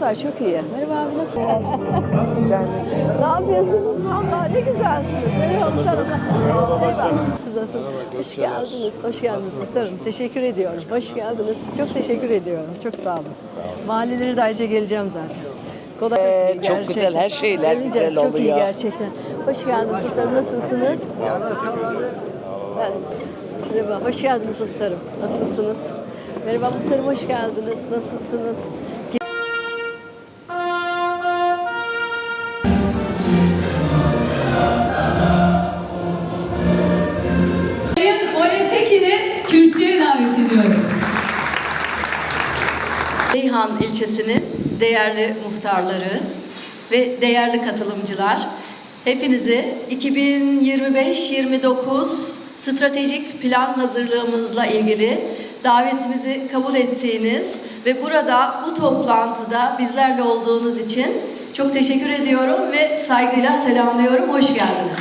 Fotoğraflar çok iyi. Merhaba abi nasılsın? ne yapıyorsunuz? Valla ne güzelsiniz. Merhaba. Siz nasılsınız? Hoş geldiniz. Hoş geldiniz muhtarım. Teşekkür ediyorum. Hoş geldiniz. Çok teşekkür ediyorum. Çok sağ olun. Mahalleleri de ayrıca geleceğim zaten. Kolay Ee, iyi çok gerçekten. güzel, her şeyler Gelince güzel Çok iyi oluyor. gerçekten. Hoş geldiniz muhtarım. Nasılsınız? Merhaba, hoş geldiniz muhtarım. Nasılsınız? Merhaba muhtarım, hoş geldiniz. Nasılsınız? Ceyhan ilçesinin değerli muhtarları ve değerli katılımcılar, hepinizi 2025-29 stratejik plan hazırlığımızla ilgili davetimizi kabul ettiğiniz ve burada bu toplantıda bizlerle olduğunuz için çok teşekkür ediyorum ve saygıyla selamlıyorum. Hoş geldiniz.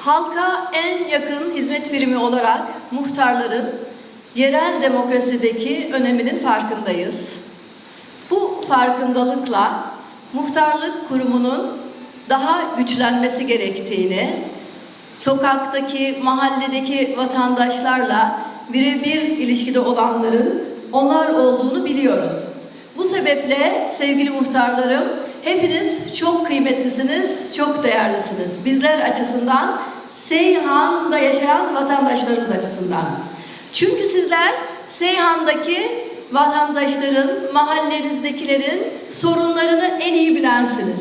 Halka en yakın hizmet birimi olarak muhtarların yerel demokrasideki öneminin farkındayız. Bu farkındalıkla muhtarlık kurumunun daha güçlenmesi gerektiğini, sokaktaki, mahalledeki vatandaşlarla birebir ilişkide olanların onlar olduğunu biliyoruz. Bu sebeple sevgili muhtarlarım, hepiniz çok kıymetlisiniz, çok değerlisiniz. Bizler açısından, Seyhan'da yaşayan vatandaşlarımız açısından. Çünkü sizler Seyhan'daki vatandaşların, mahallenizdekilerin sorunlarını en iyi bilensiniz.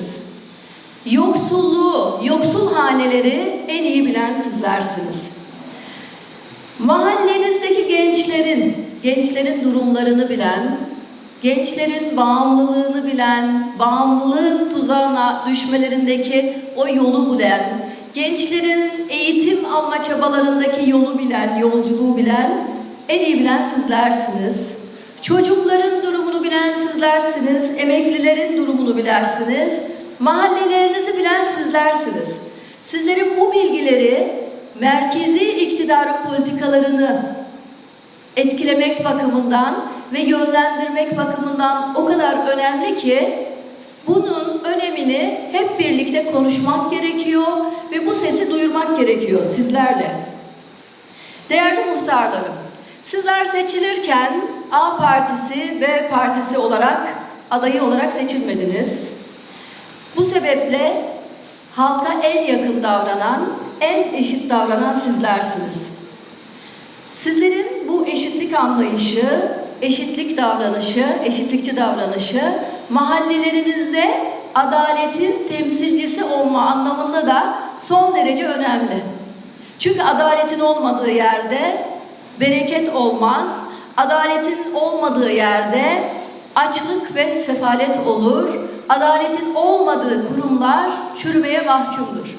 Yoksulluğu, yoksul haneleri en iyi bilen sizlersiniz. Mahallenizdeki gençlerin, gençlerin durumlarını bilen, gençlerin bağımlılığını bilen, bağımlılığın tuzağına düşmelerindeki o yolu bilen, gençlerin eğitim alma çabalarındaki yolu bilen, yolculuğu bilen, en iyi bilen sizlersiniz. Çocukların durumunu bilen sizlersiniz, emeklilerin durumunu bilersiniz, mahallelerinizi bilen sizlersiniz. Sizlerin bu bilgileri merkezi iktidarın politikalarını etkilemek bakımından ve yönlendirmek bakımından o kadar önemli ki önemini hep birlikte konuşmak gerekiyor ve bu sesi duyurmak gerekiyor sizlerle. Değerli muhtarlarım, sizler seçilirken A partisi ve partisi olarak adayı olarak seçilmediniz. Bu sebeple halka en yakın davranan, en eşit davranan sizlersiniz. Sizlerin bu eşitlik anlayışı, eşitlik davranışı, eşitlikçi davranışı mahallelerinizde adaletin temsilcisi olma anlamında da son derece önemli. Çünkü adaletin olmadığı yerde bereket olmaz. Adaletin olmadığı yerde açlık ve sefalet olur. Adaletin olmadığı kurumlar çürümeye mahkumdur.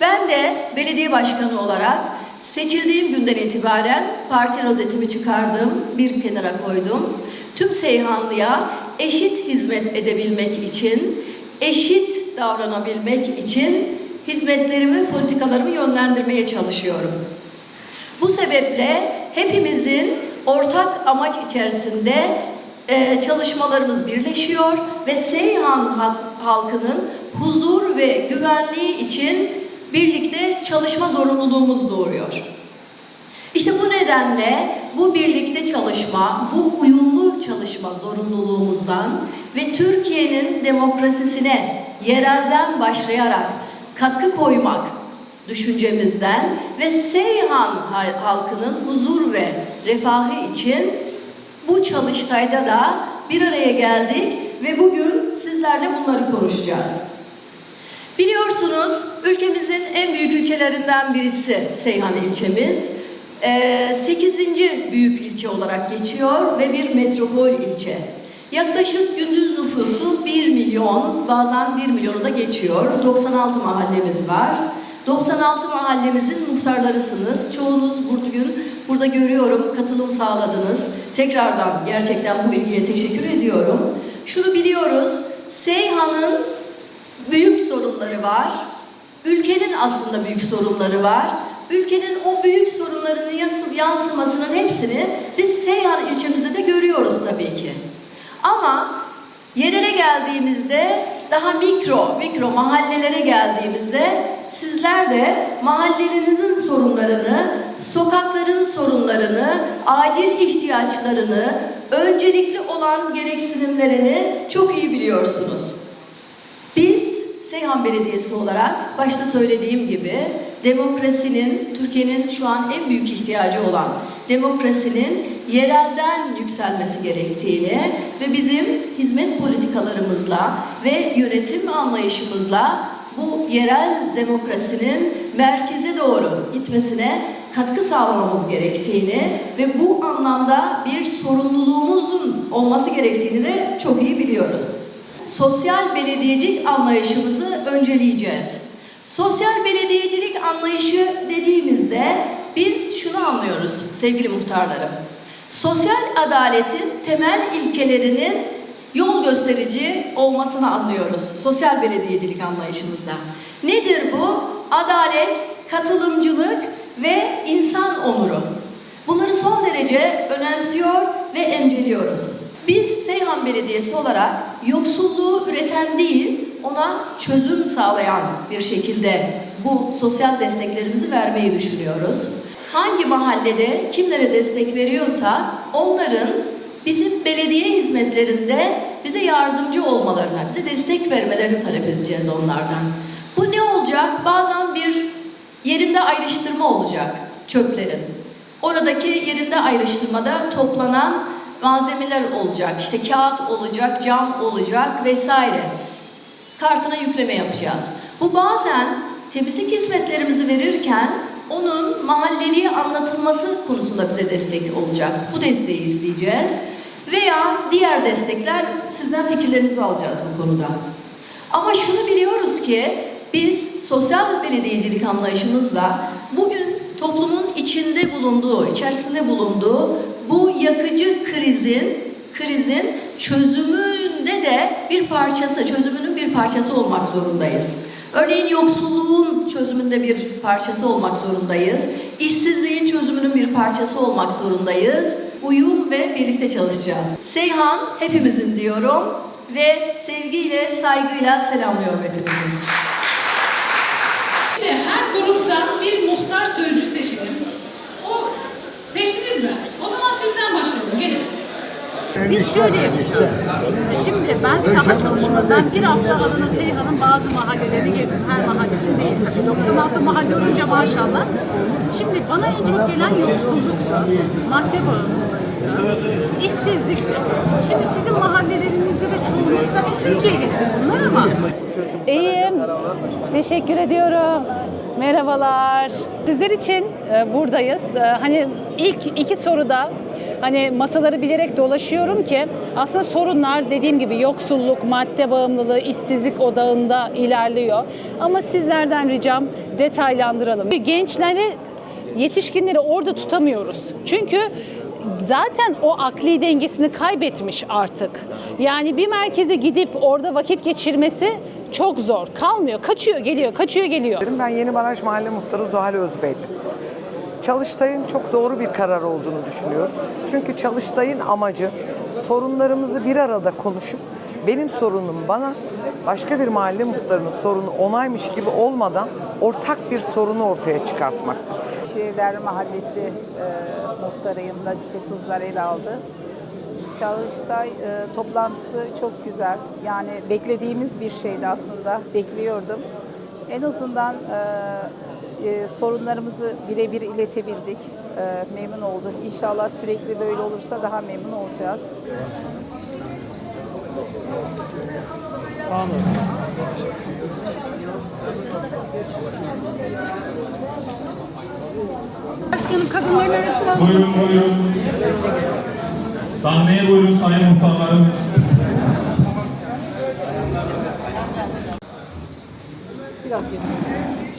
Ben de belediye başkanı olarak seçildiğim günden itibaren parti rozetimi çıkardım, bir kenara koydum. Tüm Seyhanlı'ya eşit hizmet edebilmek için, eşit davranabilmek için hizmetlerimi, politikalarımı yönlendirmeye çalışıyorum. Bu sebeple hepimizin ortak amaç içerisinde e, çalışmalarımız birleşiyor ve Seyhan halk- halkının huzur ve güvenliği için birlikte çalışma zorunluluğumuz doğuyor. İşte bu nedenle bu birlikte çalışma, bu uyumlu çalışma zorunluluğumuzdan ve Türkiye'nin demokrasisine yerelden başlayarak katkı koymak düşüncemizden ve Seyhan hal- halkının huzur ve refahı için bu çalıştayda da bir araya geldik ve bugün sizlerle bunları konuşacağız. Biliyorsunuz ülkemizin en büyük ilçelerinden birisi Seyhan ilçemiz. 8. büyük ilçe olarak geçiyor ve bir metropol ilçe. Yaklaşık gündüz nüfusu 1 milyon, bazen 1 milyonu da geçiyor. 96 mahallemiz var. 96 mahallemizin muhtarlarısınız. Çoğunuz bugün burada görüyorum, katılım sağladınız. Tekrardan gerçekten bu ilgiye teşekkür ediyorum. Şunu biliyoruz, Seyhan'ın büyük sorunları var. Ülkenin aslında büyük sorunları var. Ülkenin o büyük sorunlarının yansımasının hepsini biz Seyhan ilçemizde de görüyoruz tabii ki. Ama yerele geldiğimizde daha mikro, mikro mahallelere geldiğimizde sizler de mahallelerinizin sorunlarını, sokakların sorunlarını, acil ihtiyaçlarını, öncelikli olan gereksinimlerini çok iyi biliyorsunuz. Biz Seyhan Belediyesi olarak başta söylediğim gibi demokrasinin, Türkiye'nin şu an en büyük ihtiyacı olan demokrasinin yerelden yükselmesi gerektiğini ve bizim hizmet politikalarımızla ve yönetim anlayışımızla bu yerel demokrasinin merkeze doğru gitmesine katkı sağlamamız gerektiğini ve bu anlamda bir sorumluluğumuzun olması gerektiğini de çok iyi biliyoruz sosyal belediyecilik anlayışımızı önceleyeceğiz. Sosyal belediyecilik anlayışı dediğimizde biz şunu anlıyoruz sevgili muhtarlarım. Sosyal adaletin temel ilkelerinin yol gösterici olmasını anlıyoruz sosyal belediyecilik anlayışımızda. Nedir bu? Adalet, katılımcılık ve insan onuru. Bunları son derece önemsiyor ve emceliyoruz. Biz Seyhan Belediyesi olarak yoksulluğu üreten değil, ona çözüm sağlayan bir şekilde bu sosyal desteklerimizi vermeyi düşünüyoruz. Hangi mahallede kimlere destek veriyorsa onların bizim belediye hizmetlerinde bize yardımcı olmalarına, bize destek vermelerini talep edeceğiz onlardan. Bu ne olacak? Bazen bir yerinde ayrıştırma olacak çöplerin. Oradaki yerinde ayrıştırmada toplanan malzemeler olacak. İşte kağıt olacak, cam olacak vesaire. Kartına yükleme yapacağız. Bu bazen temizlik hizmetlerimizi verirken onun mahalleliye anlatılması konusunda bize destek olacak. Bu desteği isteyeceğiz. Veya diğer destekler sizden fikirlerinizi alacağız bu konuda. Ama şunu biliyoruz ki biz sosyal belediyecilik anlayışımızla bugün toplumun içinde bulunduğu, içerisinde bulunduğu bu yakıcı krizin krizin çözümünde de bir parçası, çözümünün bir parçası olmak zorundayız. Örneğin yoksulluğun çözümünde bir parçası olmak zorundayız. İşsizliğin çözümünün bir parçası olmak zorundayız. Uyum ve birlikte çalışacağız. Seyhan hepimizin diyorum ve sevgiyle, saygıyla selamlıyorum hepinizi. Şimdi her gruptan bir muhtar sözcü seçelim. O seçtiniz mi? O zaman sizden başlayalım. Gelin. Biz şöyle yapacağız. Şimdi ben saha çalışmadan bir hafta Adana Seyhan'ın bazı mahallelerini gezdim. Her mahallesinde değil. 96 mahalle olunca maşallah. Şimdi bana en çok gelen yoksulluktu. Madde bağımlılığıydı. işsizlikti. Şimdi sizin mahallelerinizde de çoğunluk zaten Türkiye geneli bunlar ama İyiyim. Teşekkür ediyorum. Merhabalar. Sizler için e, buradayız. E, hani ilk iki soruda hani masaları bilerek dolaşıyorum ki aslında sorunlar dediğim gibi yoksulluk, madde bağımlılığı, işsizlik odağında ilerliyor. Ama sizlerden ricam detaylandıralım. Gençleri, yetişkinleri orada tutamıyoruz. Çünkü zaten o akli dengesini kaybetmiş artık. Yani bir merkeze gidip orada vakit geçirmesi çok zor. Kalmıyor, kaçıyor, geliyor, kaçıyor, geliyor. Ben Yeni Baraj Mahalle Muhtarı Zuhal Özbeyli. Çalıştay'ın çok doğru bir karar olduğunu düşünüyorum. Çünkü Çalıştay'ın amacı sorunlarımızı bir arada konuşup benim sorunum bana, başka bir mahalle muhtarının sorunu onaymış gibi olmadan ortak bir sorunu ortaya çıkartmaktır. Şehirler Mahallesi e, muhtarıyım Nazife Tuzlar ele aldı. Çalıştay e, toplantısı çok güzel. Yani beklediğimiz bir şeydi aslında. Bekliyordum. En azından e, e, sorunlarımızı birebir iletebildik. E, memnun olduk. İnşallah sürekli böyle olursa daha memnun olacağız. Anladım. Başkanım kadınların arasına. Buyurun buyurun. Sahneye buyurun sayın muhtarlarım. Biraz yedim.